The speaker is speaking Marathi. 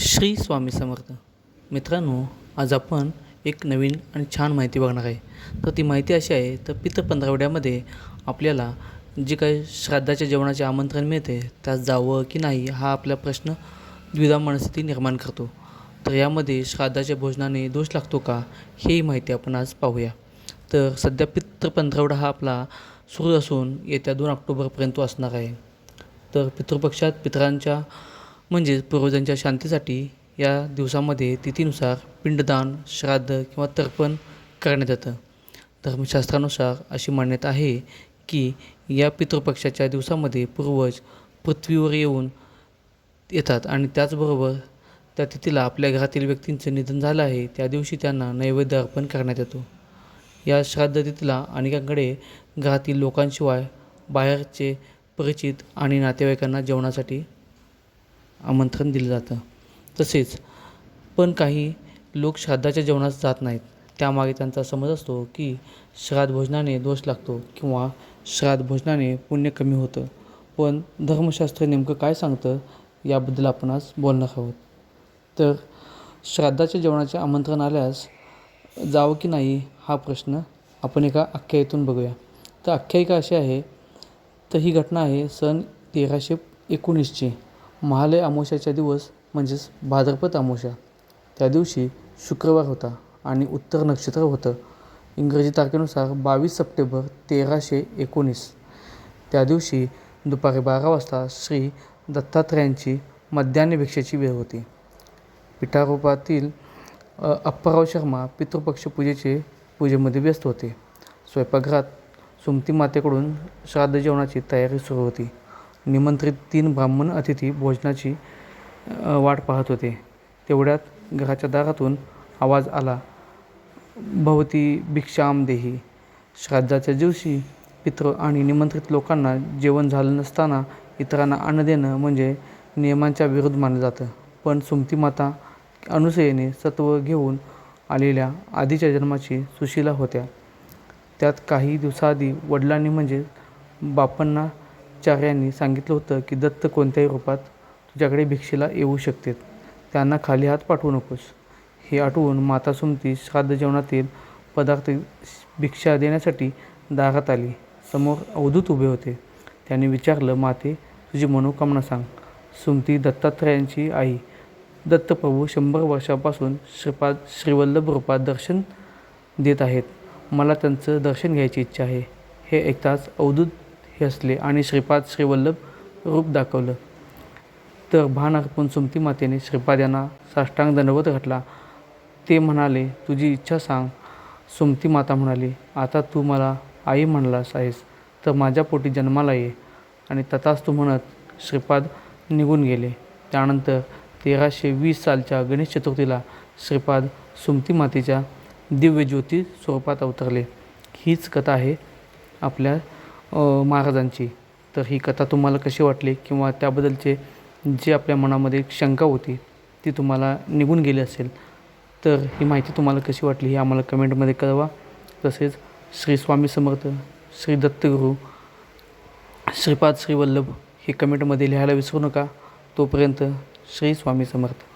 श्री स्वामी समर्थ. मित्रांनो आज आपण एक नवीन आणि छान माहिती बघणार आहे. तर ती माहिती अशी आहे तर पितर पंधरावड्यामध्ये आपल्याला जे काही श्राद्धाच्या जेवणाचे आमंत्रण मिळते त्यात जावं की नाही हा आपला प्रश्न द्विधा मनस्थिती निर्माण करतो. तर यामध्ये श्राद्धाच्या भोजनाने दोष लागतो का हेही माहिती आपण आज पाहूया. तर सध्या पितृ पंधरावडा हा आपला सुरू असून येत्या दोन ऑक्टोबरपर्यंत असणार आहे. तर पितृपक्षात पितरांच्या म्हणजेच पूर्वजांच्या शांतीसाठी या दिवसामध्ये तिथीनुसार पिंडदान श्राद्ध किंवा तर्पण करण्यात येतं. धर्मशास्त्रानुसार अशी मान्यता आहे की या पितृपक्षाच्या दिवसामध्ये पूर्वज पृथ्वीवर येऊन येतात आणि त्याचबरोबर त्या तिथीला आपल्या घरातील व्यक्तींचं निधन झालं आहे त्या दिवशी त्यांना नैवेद्य अर्पण करण्यात येतो. या श्राद्ध तिथीला अनेकांकडे घरातील लोकांशिवाय बाहेरचे परिचित आणि नातेवाईकांना जेवणासाठी आमंत्रण दिलं जातं. तसेच पण काही लोक श्राद्धाच्या जेवणास जात नाहीत. त्यामागे त्यांचा समज असतो की श्राद्ध भोजनाने दोष लागतो किंवा श्राद्ध भोजनाने पुण्य कमी होतं. पण धर्मशास्त्र नेमकं काय सांगतं याबद्दल आपण आज बोलणार आहोत. तर श्राद्धाच्या जेवणाचे आमंत्रण आल्यास जावं की नाही हा प्रश्न आपण एका आख्यायितून बघूया. तर आख्यायिका अशी आहे तर ही घटना आहे सन तेराशे एकोणीसची. महालय अमावस्याच्या दिवस म्हणजेच भाद्रपद अमोशा त्या दिवशी शुक्रवार होता आणि उत्तर नक्षत्र होतं. इंग्रजी तारखेनुसार बावीस सप्टेंबर तेराशे एकोणीस. त्या दिवशी दुपारी बारा वाजता श्री दत्तात्रयांची मध्यान्ह भिक्षेची वेळ होती. पिठारोपातील अप्पराव अप्पाराव शर्मा पितृपक्ष पूजेचे पूजेमध्ये व्यस्त होते. स्वयंपाकघरात सुमती मातेकडून श्राद्ध जेवणाची तयारी सुरू होती. निमंत्रित तीन ब्राह्मण अतिथी भोजनाची वाट पाहत होते. तेवढ्यात घराच्या दारातून आवाज आला भवती भिक्षाम देही. श्राद्धाच्या दिवशी पित्र आणि निमंत्रित लोकांना जेवण झालं नसताना इतरांना अन्न देणं म्हणजे नियमांच्या विरुद्ध मानलं जातं. पण सुमती माता अनुसयेने सत्व घेऊन आलेल्या आधीच्या जन्माची सुशीला होत्या. त्यात काही दिवसाआधी वडिलांनी म्हणजे बापांना चार्यांनी सांगितलं होतं की दत्त कोणत्याही रूपात तुझ्याकडे भिक्षेला येऊ शकते त्यांना खाली हात पाठवू नकोस. हे आठवून माता सुमती श्राद्ध जेवणातील पदार्थ भिक्षा देण्यासाठी दारात आली. समोर अवधूत उभे होते. त्यांनी विचारलं माते तुझी मनोकामना सांग. सुमती दत्तात्रयांची आई. दत्तप्रभू शंभर वर्षापासून श्रीपाद श्रीवल्लभ रूपात दर्शन देत आहेत. मला त्यांचं दर्शन घ्यायची इच्छा आहे. हे ऐकताच अवधूत हे असले आणि श्रीपाद श्रीवल्लभ रूप दाखवलं. तर भान अर्पण सुमती मातेने श्रीपाद यांना साष्टांग दंडवत घातला. ते म्हणाले तुझी इच्छा सांग. सुमती माता म्हणाली आता तू मला आई म्हणलास आहेस तर माझ्या पोटी जन्माला ये. आणि तथाच तू म्हणत श्रीपाद निघून गेले. त्यानंतर तेराशे वीस सालच्या गणेश चतुर्थीला श्रीपाद सुमती मातेच्या दिव्य ज्योती स्वरूपात अवतरले. हीच कथा आहे आपल्या महाराजांची. तर ही कथा तुम्हाला कशी वाटली? किंवा त्याबद्दलचे जे आपल्या मनामध्ये एक शंका होती ती तुम्हाला निघून गेली असेल तर ही माहिती तुम्हाला कशी वाटली ही आम्हाला कमेंटमध्ये कळवा. तसेच श्री स्वामी समर्थ श्री दत्तगुरू श्रीपाद श्रीवल्लभ हे कमेंटमध्ये लिहायला विसरू नका. तोपर्यंत श्री स्वामी समर्थ.